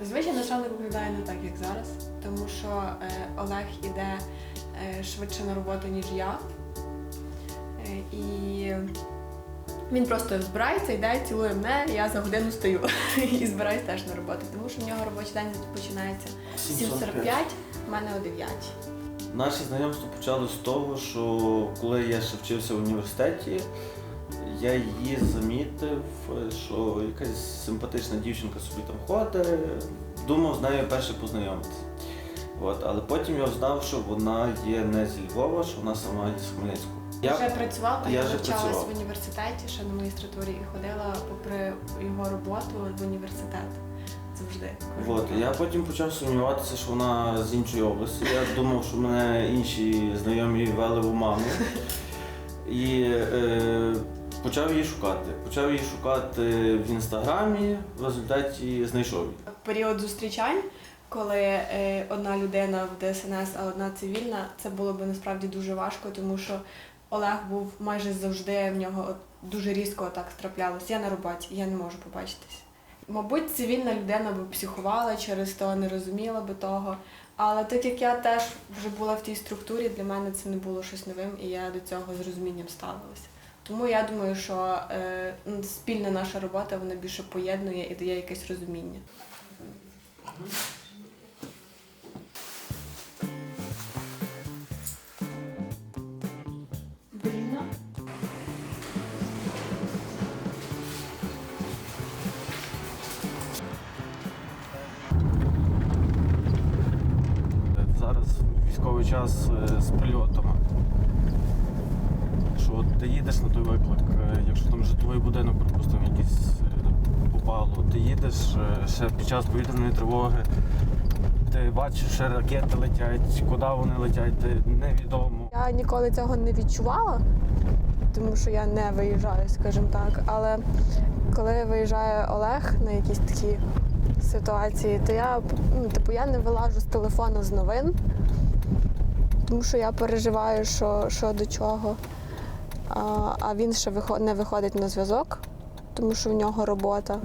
Зазвичай наставник виглядає не так, як зараз, тому що е, Олег іде е, швидше на роботу, ніж я. Е, і він просто збирається, йде, цілує мене, я за годину стою і збираюсь теж на роботу, тому що в нього робочий день починається в 7.45, в мене о 9. Наше знайомство почалося з того, що коли я ще вчився в університеті, я її замітив, що якась симпатична дівчинка собі там ходить, думав з нею перше познайомитися. От, але потім я знав, що вона є не зі Львова, що вона сама з Хмельницького. Я вже працювала, я, вже навчалась працював. в університеті, ще на магістратурі, і ходила попри його роботу в університет. Завжди. От, я потім почав сумніватися, що вона з іншої області. Я думав, що мене інші знайомі вели в оману. І е, почав її шукати. Почав її шукати в інстаграмі, в результаті знайшов її. період зустрічань, коли е, одна людина в ДСНС, а одна цивільна, це було б насправді дуже важко, тому що Олег був майже завжди в нього дуже різко так траплялось. Я на роботі, я не можу побачитись. Мабуть, цивільна людина би психувала через то, не розуміла би того. Але так як я теж вже була в тій структурі, для мене це не було щось новим, і я до цього з розумінням ставилася. Тому я думаю, що е, спільна наша робота вона більше поєднує і дає якесь розуміння. Зараз військовий час е, з прильотами. Що ти їдеш на той виклик, е, якщо там житловий будинок, припустимо, якийсь е, попало, ти їдеш е, ще під час повітряної тривоги, ти бачиш, що ракети летять, куди вони летять, ти невідомо. Я ніколи цього не відчувала, тому що я не виїжджаю, скажімо так. Але коли виїжджає Олег на якісь такі ситуації, то я ну, типу, я не вилажу з телефону з новин, тому що я переживаю, що, що до чого. А, він ще не виходить на зв'язок, тому що в нього робота.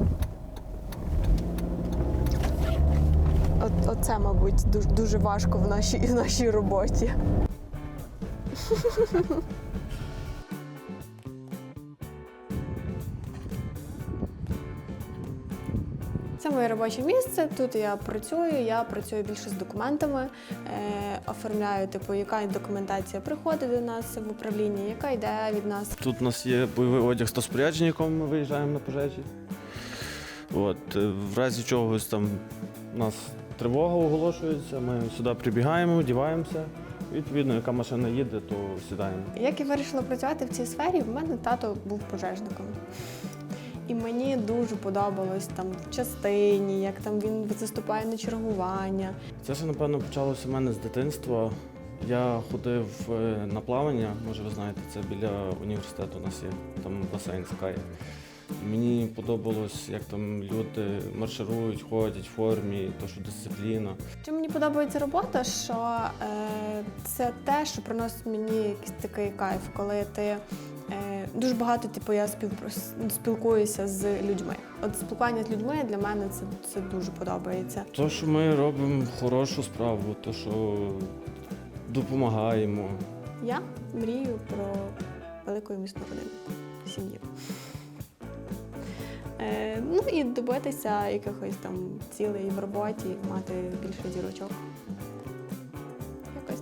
От, оце, мабуть, дуже важко в нашій, в нашій роботі. Це моє робоче місце. Тут я працюю. Я працюю більше з документами, е, оформляю, типу, яка документація приходить до нас в управління, яка йде від нас. Тут у нас є бойовий одяг та спорядження, якому ми виїжджаємо на пожежі. От, е, в разі чогось там у нас тривога оголошується, ми сюди прибігаємо, одіваємося. Відповідно, яка машина їде, то сідаємо. Як я вирішила працювати в цій сфері, в мене тато був пожежником. І мені дуже подобалось там в частині, як там він заступає на чергування. Це ще, напевно, почалося в мене з дитинства. Я ходив е, на плавання, може ви знаєте, це біля університету у нас є, там басейн Скай. І Мені подобалось, як там люди марширують, ходять в формі, то що дисципліна. Чим мені подобається робота, що е, це те, що приносить мені якийсь такий кайф, коли ти дуже багато, типу, я спілкуюся з людьми. От спілкування з людьми для мене це, це дуже подобається. То, що ми робимо хорошу справу, то, що допомагаємо. Я мрію про велику і міцну родину, сім'ю. Е, ну і добитися якихось там цілей в роботі, мати більше зірочок.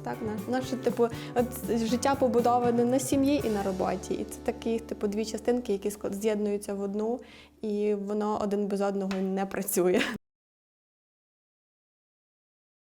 Так. на- Наше, типу, от життя побудоване на сім'ї і на роботі. І це такі, типу, дві частинки, які з'єднуються в одну, і воно один без одного не працює.